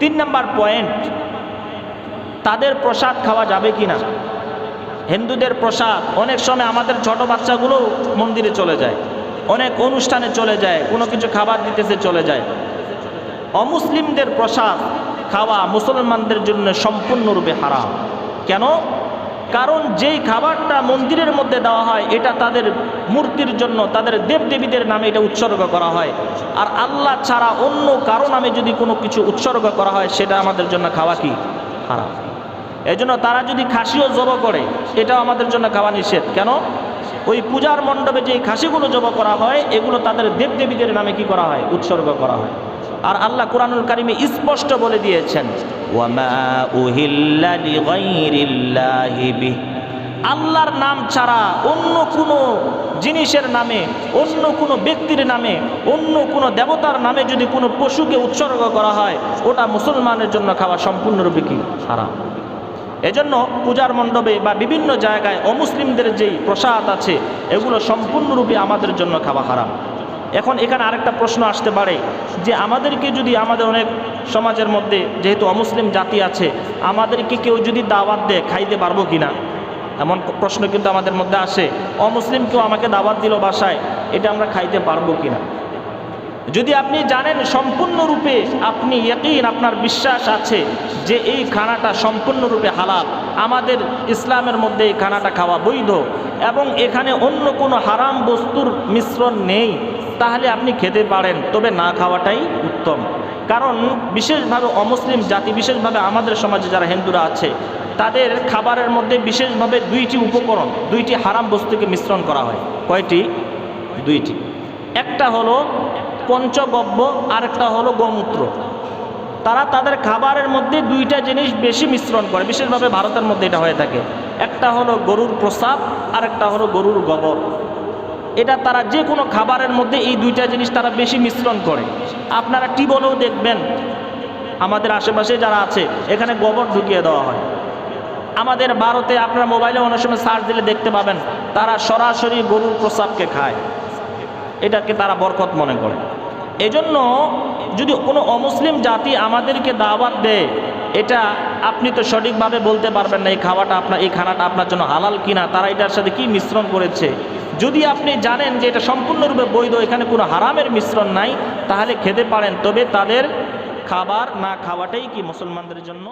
তিন নম্বর পয়েন্ট তাদের প্রসাদ খাওয়া যাবে কি না হিন্দুদের প্রসাদ, অনেক সময় আমাদের ছোট বাচ্চাগুলো মন্দিরে চলে যায়, অনেক অনুষ্ঠানে চলে যায়, কোনো কিছু খাবার দিতেছে চলে যায়। অমুসলিমদের প্রসাদ খাওয়া মুসলমানদের জন্য সম্পূর্ণরূপে হারাম। কেন? কারণ যেই খাবারটা মন্দিরের মধ্যে দেওয়া হয়, এটা তাদের মূর্তির জন্য, তাদের দেবদেবীদের নামে এটা উৎসর্গ করা হয়। আর আল্লাহ ছাড়া অন্য কারও নামে যদি কোনো কিছু উৎসর্গ করা হয়, সেটা আমাদের জন্য খাওয়া কি? হারাম। এই জন্য তারা যদি খাসিও জব করে, এটাও আমাদের জন্য খাওয়া নিষেধ। কেন? ওই পূজার মণ্ডপে যে খাসিগুলো জব করা হয়, এগুলো তাদের দেবদেবীদের নামে কি করা হয়? উৎসর্গ করা হয়। আর আল্লাহ কোরআনুল কারিমে স্পষ্ট বলে দিয়েছেন আল্লাহর নাম ছাড়া অন্য কোনো জিনিসের নামে, অন্য কোনো ব্যক্তির নামে, অন্য কোনো দেবতার নামে যদি কোনো পশুকে উৎসর্গ করা হয়, ওটা মুসলমানের জন্য খাওয়া সম্পূর্ণরূপে কি? হারাম। এজন্য পূজার মণ্ডপে বা বিভিন্ন জায়গায় অমুসলিমদের যেই প্রসাদ আছে, এগুলো সম্পূর্ণরূপে আমাদের জন্য খাওয়া হারাম। এখন এখানে আরেকটা প্রশ্ন আসতে পারে যে আমাদেরকে যদি আমাদের অনেক সমাজের মধ্যে যেহেতু অমুসলিম জাতি আছে, আমাদেরকে কেউ যদি দাওয়াত দেয়, খাইতে পারব কি না এমন প্রশ্ন কিন্তু আমাদের মধ্যে আসে, অমুসলিম কেউ আমাকে দাওয়াত দিল বাসায়, এটা আমরা খাইতে পারব কি না যদি আপনি জানেন সম্পূর্ণরূপে আপনি একইন আপনার বিশ্বাস আছে যে এই খানাটা সম্পূর্ণরূপে হালাল, আমাদের ইসলামের মধ্যে এই খানাটা খাওয়া বৈধ এবং এখানে অন্য কোনো হারাম বস্তুর মিশ্রণ নেই তাহলে আপনি খেতে পারেন, তবে না খাওয়াটাই উত্তম। কারণ বিশেষভাবে অমুসলিম জাতি, বিশেষভাবে আমাদের সমাজে যারা হিন্দুরা আছে, তাদের খাবারের মধ্যে বিশেষভাবে দুইটি উপকরণ, দুইটি হারাম বস্তুকে মিশ্রণ করা হয়। কয়টি? দুইটি। একটা হলো পঞ্চগব্য, আরেকটা হলো গোমূত্র। তারা তাদের খাবারের মধ্যে দুইটা জিনিস বেশি মিশ্রণ করে, বিশেষভাবে ভারতের মধ্যে এটা হয়ে থাকে। একটা হলো গরুর প্রসাব আর একটা হলো গরুর গোবর। এটা তারা যে কোনো খাবারের মধ্যে এই দুইটা জিনিস তারা বেশি মিশ্রণ করে। আপনারা টিবলেও দেখবেন, আমাদের আশেপাশে যারা আছে, এখানে গোবর ঢুকিয়ে দেওয়া হয়। আমাদের ভারতে আপনারা মোবাইলে অনেক সময় সার্চ দিলে দেখতে পাবেন, তারা সরাসরি গরুর প্রসাবকে খায়। এটাকে তারা বরকত মনে করে। এজন্য যদি কোনো অমুসলিম জাতি আমাদেরকে দাওয়াত দেয়, এটা আপনি তো সঠিকভাবে বলতে পারবেন না এই খাওয়াটা আপনার এই খানাটা আপনার জন্য হালাল কিনা, তারা এটার সাথে কি মিশ্রণ করেছে? যদি আপনি জানেন যে এটা সম্পূর্ণরূপে বৈধ, এখানে কোনো হারামের মিশ্রণ নাই, তাহলে খেতে পারেন। তবে তাদের খাবার না খাওয়াটাই কি মুসলমানদের জন্য